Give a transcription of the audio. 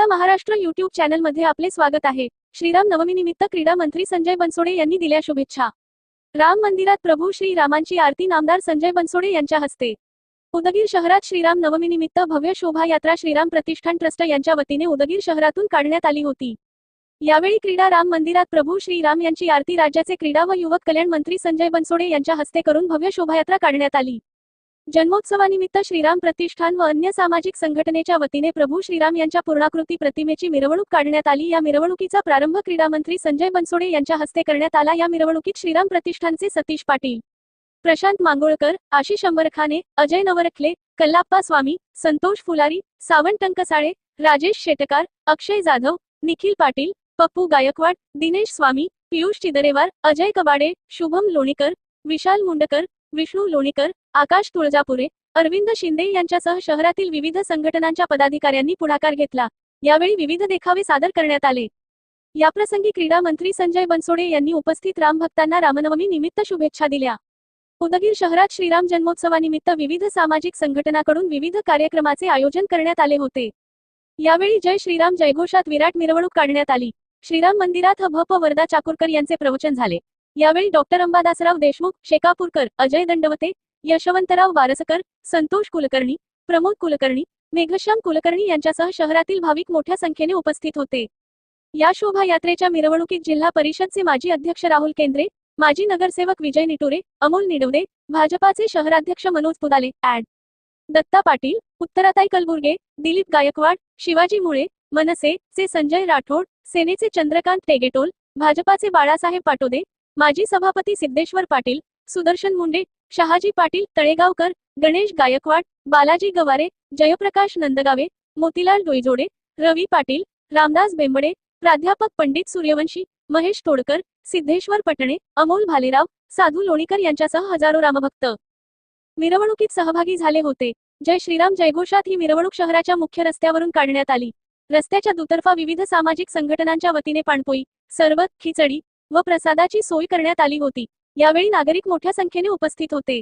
आपला महाराष्ट्र युट्यूब चॅनलमध्ये आपले स्वागत आहे. श्रीराम नवमीनिमित्त क्रीडा मंत्री संजय बनसोडे यांनी दिल्या शुभेच्छा. राम मंदिरात प्रभू श्री रामांची आरती नामदार संजय बनसोडे यांच्या हस्ते. उदगीर शहरात श्रीराम नवमीनिमित्त भव्य शोभायात्रा श्रीराम प्रतिष्ठान ट्रस्ट यांच्या वतीने उदगीर शहरातून काढण्यात आली होती. यावेळी क्रीडा राम मंदिरात प्रभू श्रीराम यांची आरती राज्याचे क्रीडा व युवक कल्याण मंत्री संजय बनसोडे यांच्या हस्ते करून भव्य शोभायात्रा काढण्यात आली. जन्मोत्सवानिमित्त श्रीराम प्रतिष्ठान व अन्य सामाजिक संघटनेच्या वतीने प्रभू श्रीराम यांच्या पूर्णाकृती प्रतिमेची मिरवणूक काढण्यात आली. या मिरवणुकीचा प्रारंभ क्रीडा मंत्री संजय बनसोडे यांच्या हस्ते करण्यात आला. या मिरवणुकीत श्रीराम प्रतिष्ठानचे सतीश पाटील प्रशांत मांगोळकर आशिष अंबरखाने अजय नवरखले कल्लाप्पा स्वामी संतोष फुलारी सावंत टंकसाळे राजेश शेटकार अक्षय जाधव निखिल पाटील पप्पू गायकवाड दिनेश स्वामी पियुष चिदरेवार अजय कबाडे शुभम लोणीकर विशाल मुंडकर विष्णू लोणीकर आकाश तुळजापुरे अरविंद शिंदे यांच्यासह शहरातील विविध संघटनांच्या पदाधिकाऱ्यांनी पुढाकार घेतला. यावेळी विविध देखावे सादर करण्यात आले. याप्रसंगी क्रीडा मंत्री संजय बनसोडे यांनी उपस्थित रामभक्तांना रामनवमी निमित्त शुभेच्छा दिल्या. उदगीर शहरात श्रीराम जन्मोत्सवानिमित्त विविध सामाजिक संघटनाकडून विविध कार्यक्रमाचे आयोजन करण्यात आले होते. यावेळी जय श्रीराम जयघोषात विराट मिरवणूक काढण्यात आली. श्रीराम मंदिरात हभप वरदा चाकूरकर यांचे प्रवचन झाले. यावेळी डॉक्टर अंबादासराव देशमुख शेकापूरकर अजय दंडवते यशवंतराव वारसकर संतोष कुलकर्णी प्रमोद कुलकर्णी मेघश्याम कुलकर्णी यांच्यासह शहरातील भाविक मोठ्या संख्येने उपस्थित होते. या शोभायात्रेच्या मिरवणुकीत जिल्हा परिषदचे माजी अध्यक्ष राहुल केंद्रे माजी नगरसेवक विजय निटुरे अमोल निडवडे भाजपाचे शहराध्यक्ष मनोज पुदाले ऍड दत्ता पाटील उत्तराताई कलबुर्गे दिलीप गायकवाड शिवाजी मुळे मनसे चे संजय राठोड सेनेचे चंद्रकांत टेगेटोल भाजपाचे बाळासाहेब पाटोदे माजी सभापती सिद्धेश्वर पाटील सुदर्शन मुंडे शहाजी पाटील तळेगावकर गणेश गायकवाड बालाजी गवारे जयप्रकाश नंदगावे मोतीलाल डोईजोडे रवी पाटील रामदास बेंबडे प्राध्यापक पंडित सूर्यवंशी महेश तोडकर सिद्धेश्वर पटणे अमोल भालेराव साधू लोणीकर यांच्यासह हजारो रामभक्त. मिरवणुकीत सहभागी झाले होते. जय श्रीराम जयघोषात ही मिरवणूक शहराच्या मुख्य रस्त्यावरून काढण्यात आली. रस्त्याच्या दुतर्फा विविध सामाजिक संघटनांच्या वतीने पाणपोई सरबत खिचडी व प्रसादाची सोय करण्यात आली होती. यावेळी नागरिक मोठ्या संख्येने उपस्थित होते.